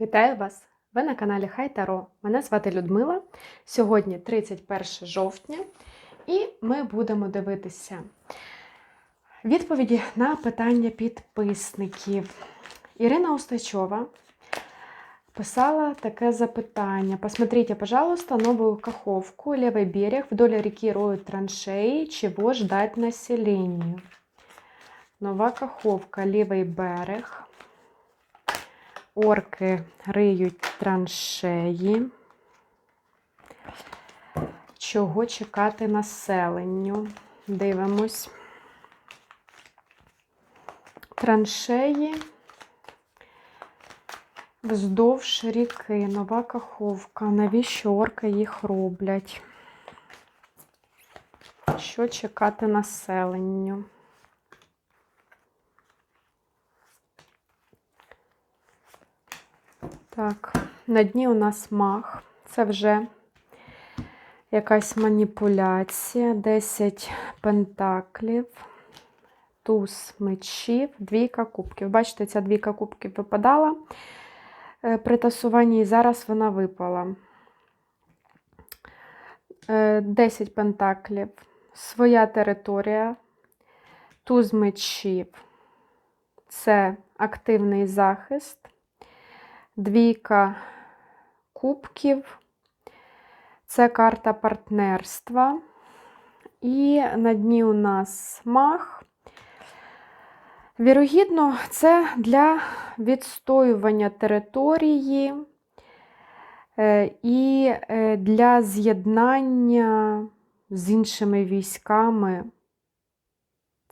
Вітаю вас! Ви на каналі Хай Таро. Мене звати Людмила. Сьогодні 31 жовтня, і ми будемо дивитися відповіді на питання підписників. Ірина Остачова писала таке запитання. Посмотрите, пожалуйста, новую каховку «Левый берег» вдоль реки роют траншеи. Чего ждать населению? Нова каховка «Лівий берег». Орки риють траншеї. Чого чекати населенню? Дивимось. Траншеї вздовж ріки, нова каховка. Навіщо орки їх роблять? Що чекати населенню? Так, на дні у нас мах. Це вже якась маніпуляція. 10 пентаклів, туз мечів, двійка кубків. Бачите, ця двійка кубків випадала е, при тасуванні, і зараз вона випала. 10 пентаклів, своя територія, туз мечів. Це активний захист. Двійка кубків. Це карта партнерства. І на дні у нас мах. Вірогідно, це для відстоювання території е, і е, для з'єднання з іншими військами.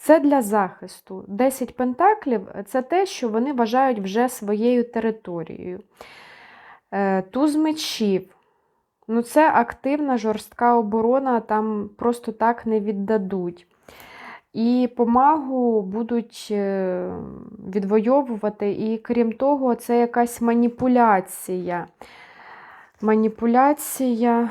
Це для захисту. 10 пентаклів це те, що вони вважають вже своєю територією. Е, туз мечів. Ну, це активна жорстка оборона, там просто так не віддадуть. І помагу будуть е, відвоювати, і крім того, це якась маніпуляція. Маніпуляція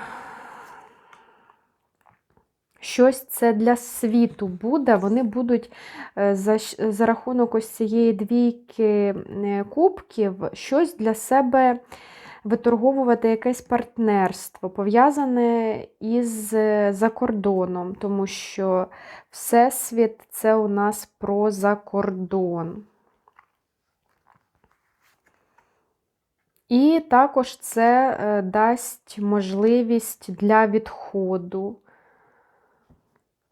щось це для світу буде, вони будуть е, за за рахунок ось цієї двійки е, кубків щось для себе виторговувати якесь партнерство, пов'язане із е, закордоном, тому що Всесвіт це у нас про закордон. І також це дасть можливість для відходу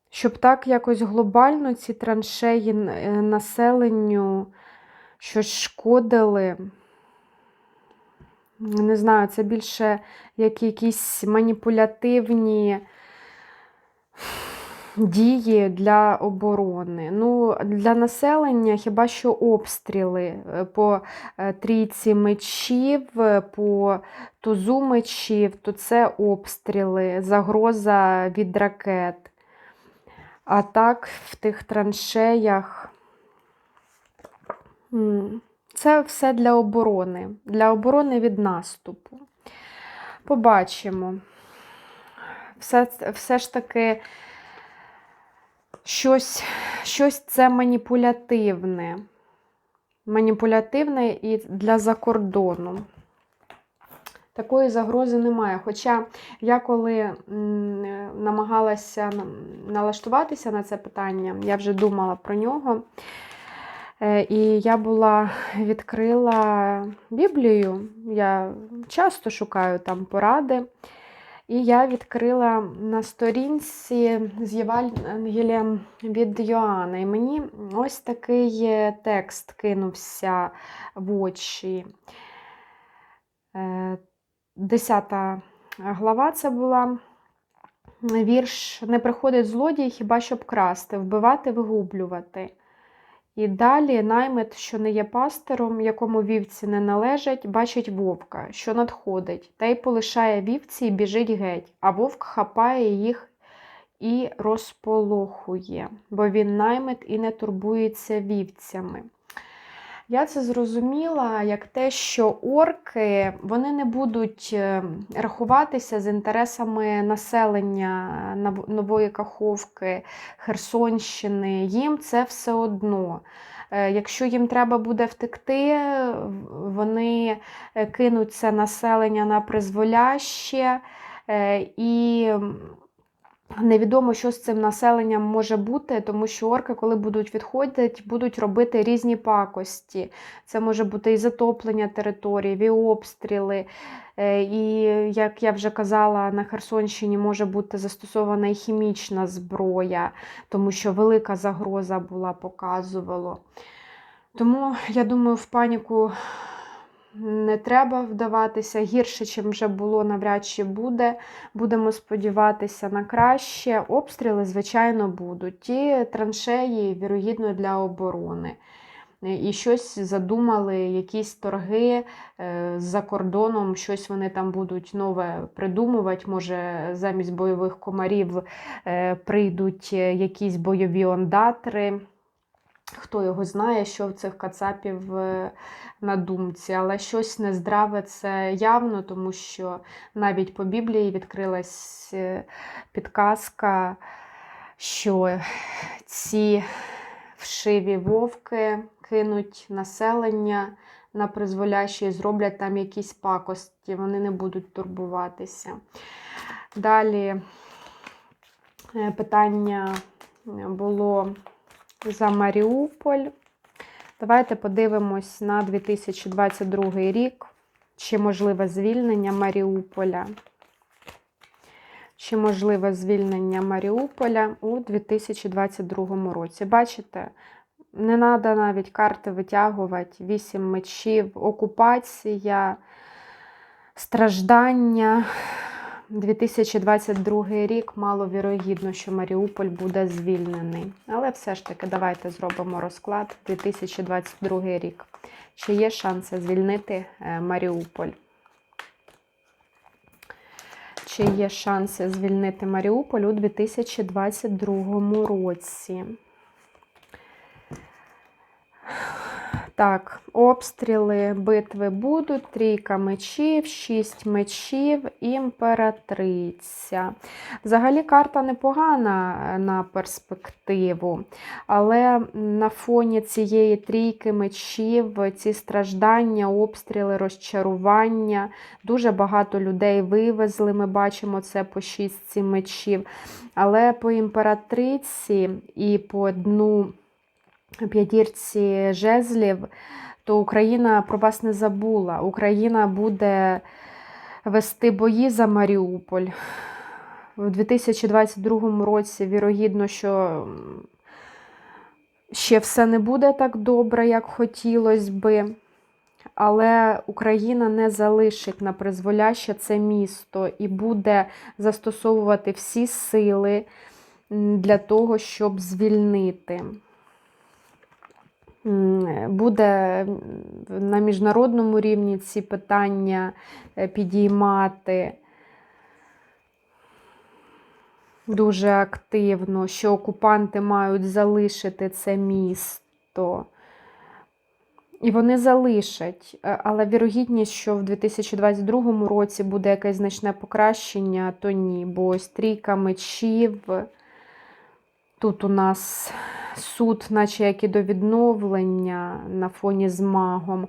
щоб так якось глобально ці траншеї е, населенню щось шкодили. Не знаю, це більше як якісь маніпулятивні дії для оборони. Ну, Для населення хіба що обстріли е, по е, трійці мечів, по тузу мечів, то це обстріли, загроза від ракет. А так, в тих траншеях це все для оборони, для оборони від наступу. Побачимо. Все все ж таки щось, щось це маніпулятивне. Маніпулятивне і для закордону. Такої загрози немає. Хоча я коли намагалася налаштуватися на це питання, я вже думала про нього. Е, і я була відкрила Біблію, я часто шукаю там поради. І я відкрила на сторінці з Євангелієм від Йоанна. І мені ось такий текст кинувся в очі. Е, Десята глава це була вірш Не приходить злодій хіба щоб красти, вбивати, вигублювати. І далі наймит, що не є пастером, якому вівці не належать, бачить вовка, що надходить, та й полишає вівці і біжить геть, а вовк хапає їх і розполохує, бо він наймит і не турбується вівцями. Я це зрозуміла як те, що орки вони не будуть е, рахуватися з інтересами населення Нової Каховки, Херсонщини. Їм це все одно. Е, Якщо їм треба буде втекти, вони е, кинуть це населення на призволяще і. Невідомо, що з цим населенням може бути, тому що орки, коли будуть відходити, будуть робити різні пакості. Це може бути і затоплення території, і обстріли. Е, І, як я вже казала, на Херсонщині може бути застосована і хімічна зброя, тому що велика загроза була, показувало. Тому, я думаю, в паніку не треба вдаватися. Гірше, чим вже було, навряд чи буде. Будемо сподіватися на краще. Обстріли, звичайно, будуть. Ті траншеї, вірогідно, для оборони. І щось задумали, якісь торги е, за кордоном, щось вони там будуть нове придумувати. Може, замість бойових комарів е, прийдуть якісь бойові ондатри. Хто його знає, що в цих кацапів е, на думці, але щось нездраве це явно, тому що навіть по Біблії відкрилась е, підказка, що ці вшиві вовки кинуть населення на призволяще і зроблять там якісь пакості, вони не будуть турбуватися. Далі е, питання було за Маріуполь. Давайте подивимось на 2022 рік, чи можливе звільнення Маріуполя. Чи можливе звільнення Маріуполя у 2022 році. Бачите, не треба навіть карти витягувати, вісім мечів, окупація, страждання. 2022 рік маловірогідно, що Маріуполь буде звільнений. Але все ж таки, давайте зробимо розклад 2022 рік. Чи є шанси звільнити е, Маріуполь? Чи є шанси звільнити Маріуполь у 2022 році? Так, обстріли, битви будуть, трійка мечів, шість мечів, імператриця. Взагалі карта непогана е, на перспективу, але на фоні цієї трійки мечів, ці страждання, обстріли, розчарування, дуже багато людей вивезли. Ми бачимо це по шістці мечів. Але по імператриці і по дну п'ятірці жезлів, то Україна про вас не забула. Україна буде вести бої за Маріуполь. У 2022 році, вірогідно, що ще все не буде так добре, як хотілося би. Але Україна не залишить на призволяще це місто і буде застосовувати всі сили для того, щоб звільнити буде на міжнародному рівні ці питання е, підіймати дуже активно, що окупанти мають залишити це місто. І вони залишать, е, але вірогідність, що в 2022 році буде якесь значне покращення, то ні. Бо ось мечів. Тут у нас суд, наче як і до відновлення на фоні з магом.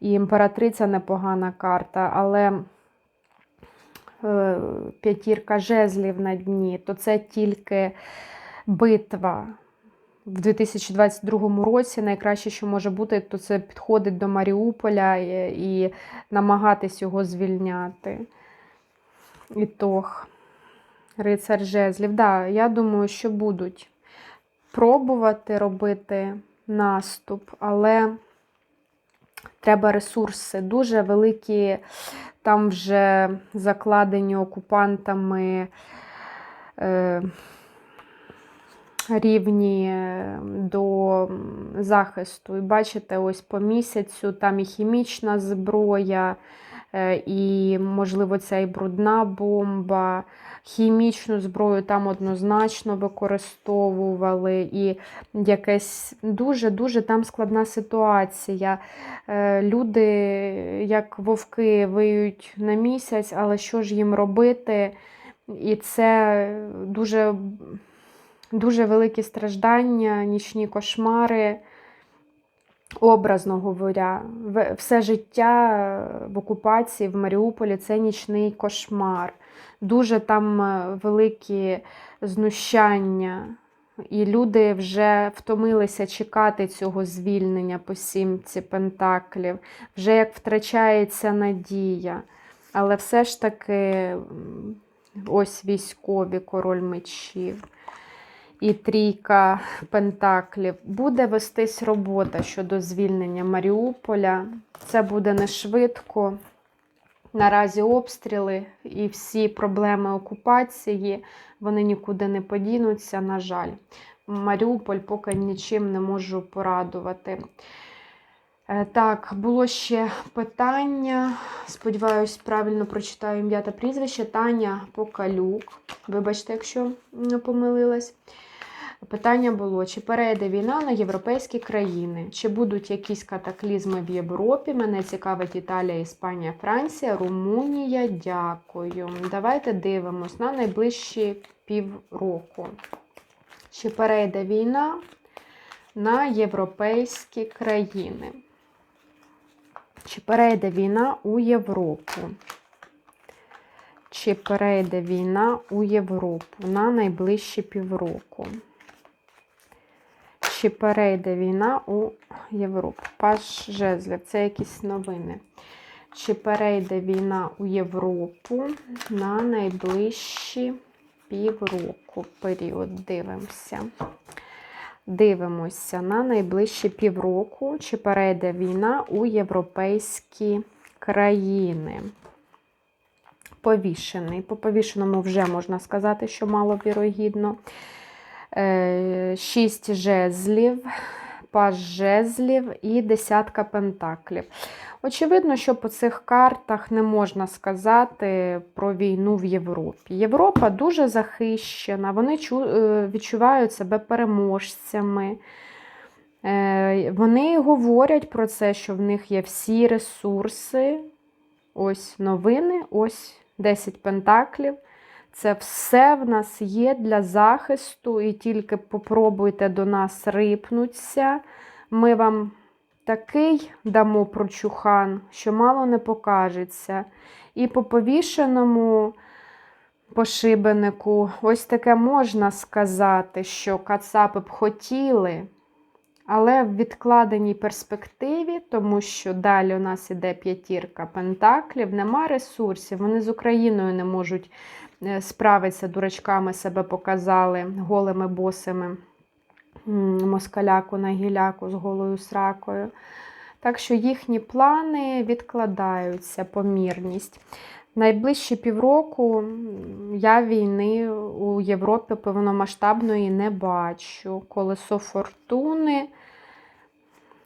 І імператриця непогана карта, але е, п'ятірка жезлів на дні, то це тільки битва. В 2022 році найкраще, що може бути, то це підходить до Маріуполя і, і намагатись його звільняти. Ітог. Рицар жезлів. Да, я думаю, що будуть пробувати робити наступ, але треба ресурси. Дуже великі, там вже закладені окупантами е, рівні е, до захисту. І бачите, ось по місяцю там і хімічна зброя, і, можливо, ця і брудна бомба. Хімічну зброю там однозначно використовували, і якась дуже-дуже там складна ситуація. Е, люди, як вовки, виють на місяць, але що ж їм робити? І це дуже, дуже великі страждання, нічні кошмари. Образно говоря, все життя е, в окупації в Маріуполі це нічний кошмар. Дуже там е, великі знущання, і люди вже втомилися чекати цього звільнення по сімці пентаклів, вже як втрачається надія. Але все ж таки, ось військові, король мечів і трійка пентаклів. Буде вестись робота щодо звільнення Маріуполя. Це буде не швидко. Наразі обстріли і всі проблеми окупації, вони нікуди не подінуться, на жаль. Маріуполь поки нічим не можу порадувати. Е, Так, було ще питання. Сподіваюсь, правильно прочитаю ім'я та прізвище. Таня Покалюк. Вибачте, якщо помилилась. Питання було: чи перейде війна на європейські країни? Чи будуть якісь катаклізми в Європі? Мене цікавить Італія, Іспанія, Франція, Румунія. Дякую. Давайте дивимось на найближчі півроку. Чи перейде війна на європейські країни? Чи перейде війна у Європу? Чи перейде війна у Європу на найближчі півроку? Чи перейде війна у Європу? Паш жезлів, це якісь новини. Чи перейде війна у Європу на найближчі півроку період? Дивимося. Дивимося на найближчі півроку, чи перейде війна у європейські країни. Повішений. По повішеному вже можна сказати, що маловірогідно. Е, Шість жезлів, паж жезлів і десятка пентаклів. Очевидно, що по цих картах не можна сказати про війну в Європі. Європа дуже захищена, вони е, відчувають себе переможцями. Е, Вони говорять про це, що в них є всі ресурси. Ось новини, ось 10 пентаклів. Це все в нас є для захисту, і тільки попробуйте до нас рипнуться. Ми вам такий дамо прочухан, що мало не покажеться. І по повішеному пошибенику, ось таке можна сказати, що кацапи б хотіли, але в відкладеній перспективі, тому що далі у нас іде п'ятірка пентаклів, нема ресурсів, вони з Україною не можуть е, справитися, дурачками себе показали голими босими москаляку на гіляку з голою сракою. Так що їхні плани відкладаються, помірність. Найближчі півроку я війни у Європі повномасштабної не бачу. Колесо фортуни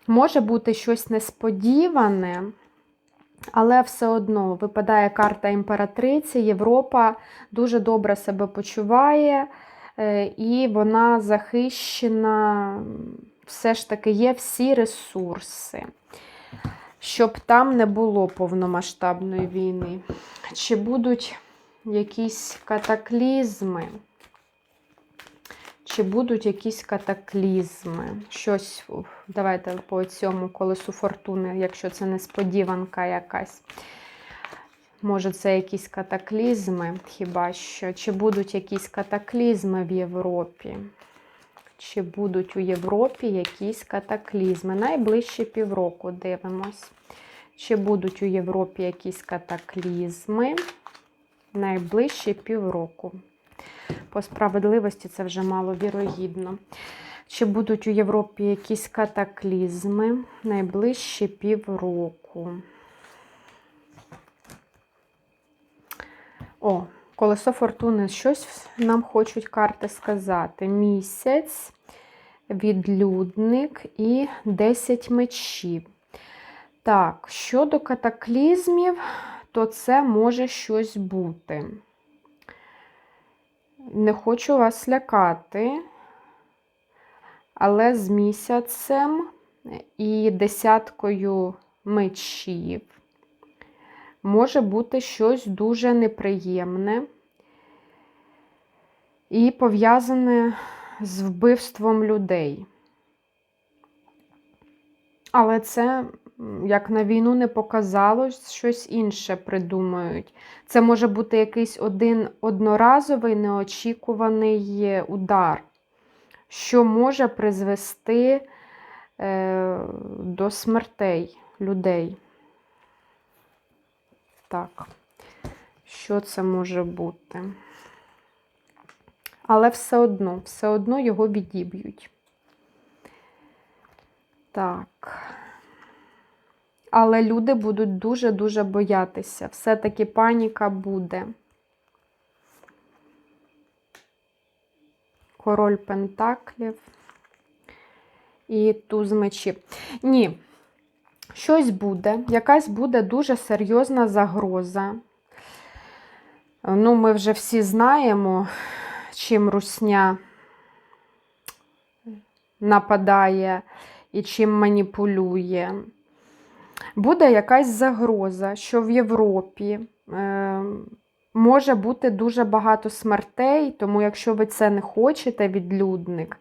може бути щось несподіване, але все одно випадає карта імператриці. Європа дуже добре себе почуває, е, і вона захищена, все ж таки є всі ресурси. Щоб там не було повномасштабної війни. Чи будуть якісь катаклізми? Чи будуть якісь катаклізми? Щось, давайте по цьому колесу фортуни, якщо це несподіванка якась. Може, це якісь катаклізми, хіба що? Чи будуть якісь катаклізми в Європі? Чи будуть у Європі якісь катаклізми? Найближчі півроку дивимось. Чи будуть у Європі якісь катаклізми? Найближчі півроку. По справедливості це вже маловірогідно. Чи будуть у Європі якісь катаклізми найближчі півроку? О, колесо фортуни. Щось нам хочуть карти сказати. Місяць, відлюдник і 10 мечів. Так, щодо катаклізмів, то це може щось бути. Не хочу вас лякати, але з місяцем і десяткою мечів може бути щось дуже неприємне і пов'язане з вбивством людей. Але це, як на війну не показало, щось інше придумають. Це може бути якийсь один одноразовий неочікуваний удар, що може призвести е, до смертей людей. Так, що це може бути? Але все одно, все одно його відіб'ють. Так. Але люди будуть дуже-дуже боятися. Все-таки паніка буде. Король Пентаклів і туз мечів. Ні, щось буде, якась буде дуже серйозна загроза. Ну, ми вже всі знаємо, чим русня нападає і чим маніпулює. Буде якась загроза, що в Європі е, може бути дуже багато смертей, тому якщо ви це не хочете, відлюдник,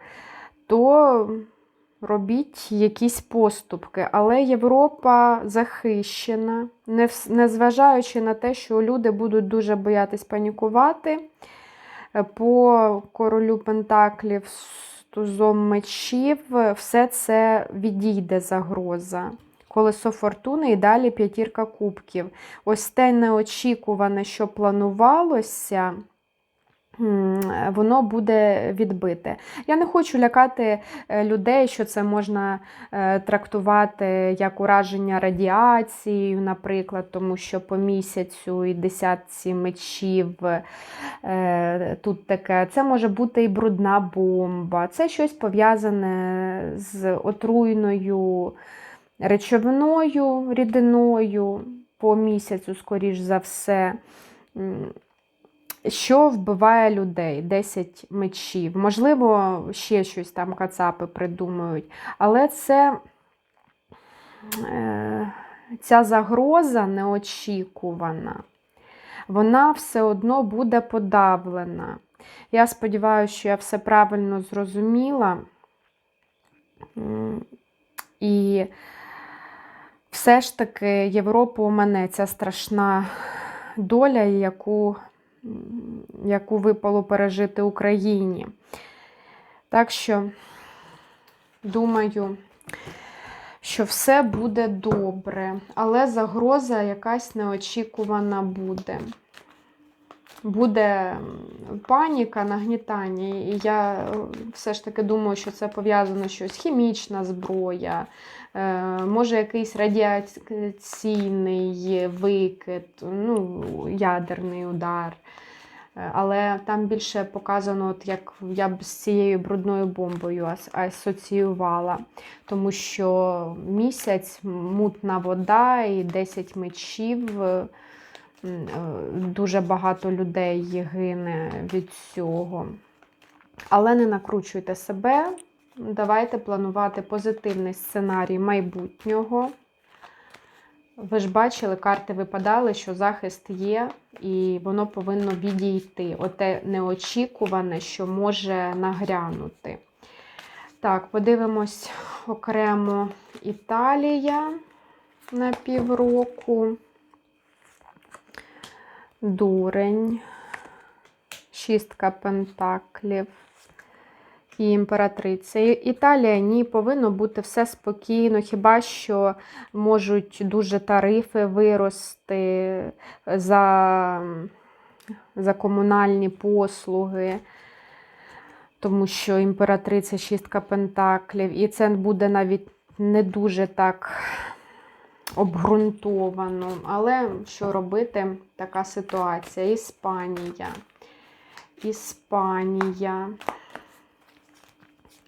то робіть якісь поступки. Але Європа захищена, незважаючи на те, що люди будуть дуже боятись панікувати. Е, по королю Пентаклів з мечів, все це відійде загроза. Колесо фортуни і далі п'ятірка кубків. Ось те неочікуване, що планувалося воно буде відбите. Я не хочу лякати е, людей, що це можна е, трактувати як ураження радіацією, наприклад, тому що по місяцю і десятці мечів е, тут таке. Це може бути і брудна бомба, це щось пов'язане з отруйною речовиною, рідиною по місяцю, скоріш за все що вбиває людей? 10 мечів. Можливо, ще щось там кацапи придумають. Але це е, ця загроза неочікувана, вона все одно буде подавлена. Я сподіваюся, що я все правильно зрозуміла. І все ж таки Європу у мене ця страшна доля, яку яку випало пережити Україні. Так що, думаю, що все буде добре, але загроза якась неочікувана буде. Буде паніка, нагнітання, і я все ж таки думаю, що це пов'язано щось хімічна зброя, е, може якийсь радіаційний викид, ну, ядерний удар. Е, але там більше показано, от як я б з цією брудною бомбою асоціювала. Тому що місяць, мутна вода і 10 мечів, е, е, дуже багато людей гине від цього. Але не накручуйте себе. Давайте планувати позитивний сценарій майбутнього. Ви ж бачили, карти випадали, що захист є, і воно повинно відійти. Оте неочікуване, що може нагрянути. Так, подивимось окремо Італія на півроку. Дурень, шістка пентаклів і імператриця. Італія ні, повинно бути все спокійно, хіба що можуть дуже тарифи вирости за, за комунальні послуги. Тому що імператриця шістка пентаклів, і це буде навіть не дуже так обґрунтовано. Але що робити, така ситуація? Іспанія. Іспанія.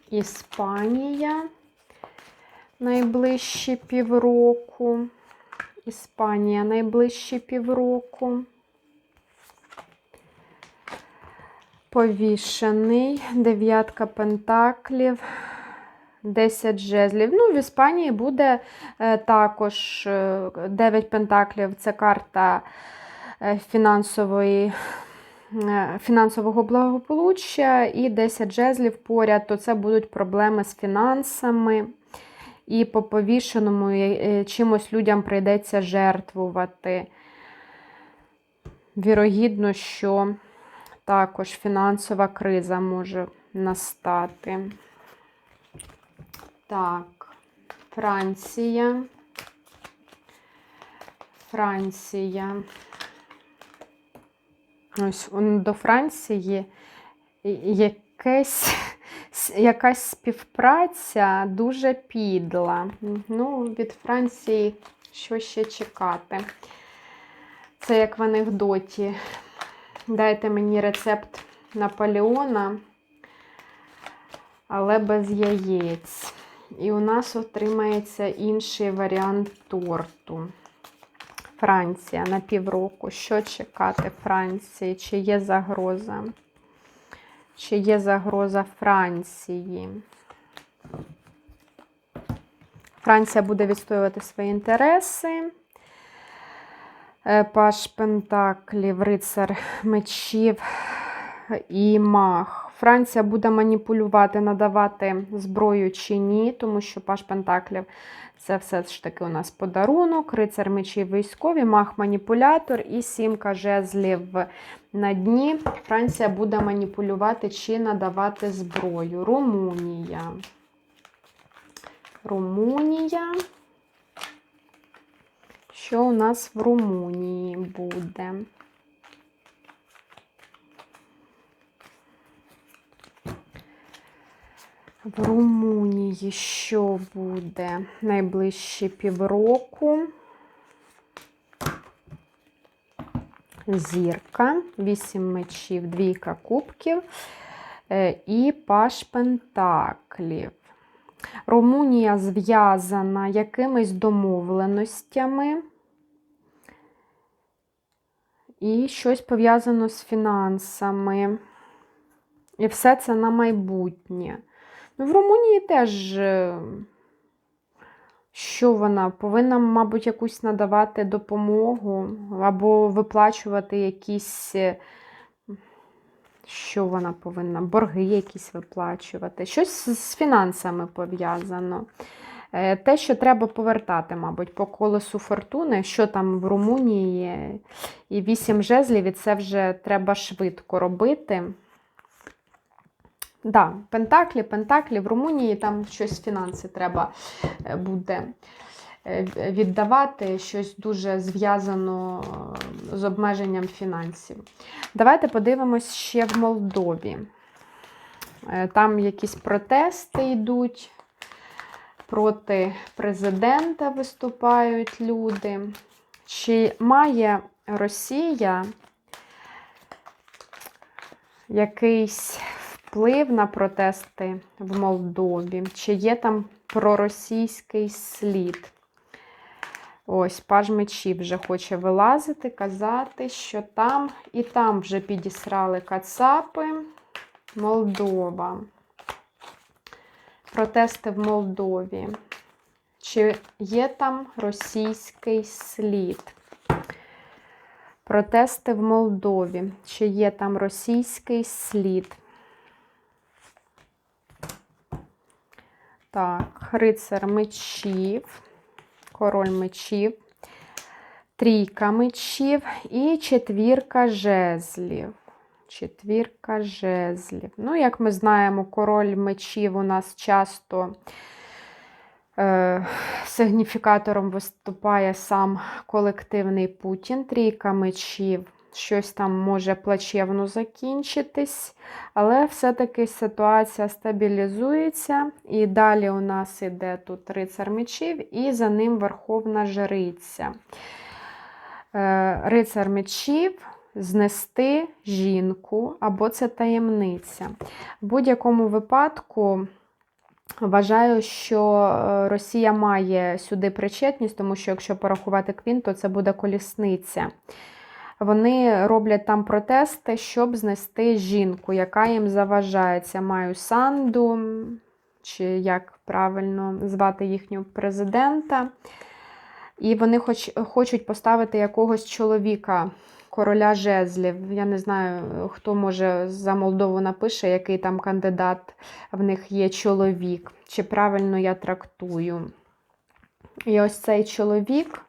Іспанія найближчі півроку. Іспанія найближчі півроку. Повішений, дев'ятка пентаклів, 10 жезлів. Ну, в Іспанії буде е, також 9 е, пентаклів це карта е, фінансової фінансового благополуччя і 10 жезлів поряд, то це будуть проблеми з фінансами. і по повішеному чимось людям прийдеться жертвувати. Вірогідно, що також фінансова криза може настати. Так, Франція. Франція. Ось до Франції якесь, якась співпраця дуже підла. Ну, від Франції що ще чекати? Це як в анекдоті. Дайте мені рецепт Наполеона, але без яєць. І у нас отримається інший варіант торту. Франція на півроку. Що чекати Франції? Чи є загроза? Чи є загроза Франції? Франція буде відстоювати свої інтереси. Е, Паш Пентаклів, рицар мечів і мах. Франція буде маніпулювати, надавати зброю чи ні, тому що Паш Пентаклів це все ж таки у нас подарунок, рицар мечів військові, мах маніпулятор і сімка жезлів на дні. Франція буде маніпулювати чи надавати зброю. Румунія. Румунія. Що у нас в Румунії буде? В Румунії що буде найближчі півроку? Зірка, вісім мечів, двійка кубків е, і паш пентаклів. Румунія зв'язана якимись домовленостями. І щось пов'язано з фінансами. І все це на майбутнє. Ну, В Румунії теж, е, що вона повинна, мабуть, якусь надавати допомогу або виплачувати якісь, е, що вона повинна, борги якісь виплачувати. Щось з фінансами пов'язано. Е, Те, що треба повертати, мабуть, по колесу фортуни, що там в Румунії, і вісім жезлів, і це вже треба швидко робити. Да, Пентаклі, Пентаклі в Румунії там щось фінанси треба е, буде е, віддавати, щось дуже зв'язано е, з обмеженням фінансів. Давайте подивимось ще в Молдові. Там якісь протести йдуть, проти президента виступають люди. Чи має Росія якийсь вплив на протести в Молдові? Чи є там проросійський слід? Ось, паж мечів вже хоче вилазити, казати, що там і там вже підісрали кацапи. Молдова. Протести в Молдові. Чи є там російський слід? Протести в Молдові. Чи є там російський слід? Так, рицар мечів, король мечів, трійка мечів і четвірка жезлів. Четвірка жезлів. Ну, як ми знаємо, король мечів у нас часто е, сигніфікатором виступає сам колективний Путін. Трійка мечів щось там може плачевно закінчитись, але все-таки ситуація стабілізується. І далі у нас іде тут рицар мечів, і за ним Верховна Жриця. Е, рицар мечів. Знести жінку, або це таємниця. В будь-якому випадку вважаю, що е, Росія має сюди причетність, тому що якщо порахувати квін, то це буде колісниця. Вони роблять там протести, щоб знести жінку, яка їм заважається. Маю санду, чи як правильно звати їхнього президента. І вони хоч, хочуть поставити якогось чоловіка, короля жезлів. Я не знаю, хто може за Молдову напише, який там кандидат в них є чоловік. Чи правильно я трактую. І ось цей чоловік.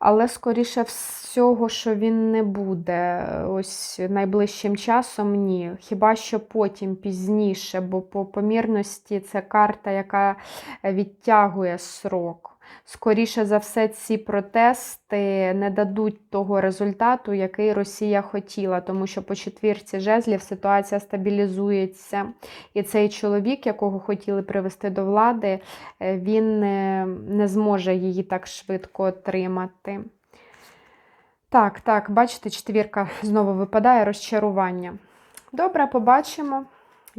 Але, скоріше всього, що він не буде ось найближчим часом, ні. Хіба що потім пізніше, бо по помірності це карта, яка відтягує срок. Скоріше за все, ці протести не дадуть того результату, який Росія хотіла, тому що по четвірці жезлів ситуація стабілізується. І цей чоловік, якого хотіли привести до влади, е, він не, не зможе її так швидко отримати. Так, так, бачите, четвірка знову випадає розчарування. Добре, побачимо,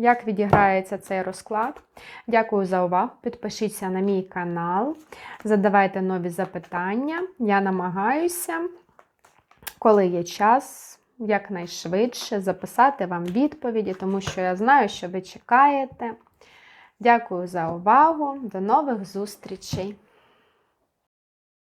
як відіграється цей розклад. Дякую за увагу. Підпишіться на мій канал, задавайте нові запитання. Я намагаюся, коли є час, якнайшвидше записати вам відповіді, тому що я знаю, що ви чекаєте. Дякую за увагу. До нових зустрічей!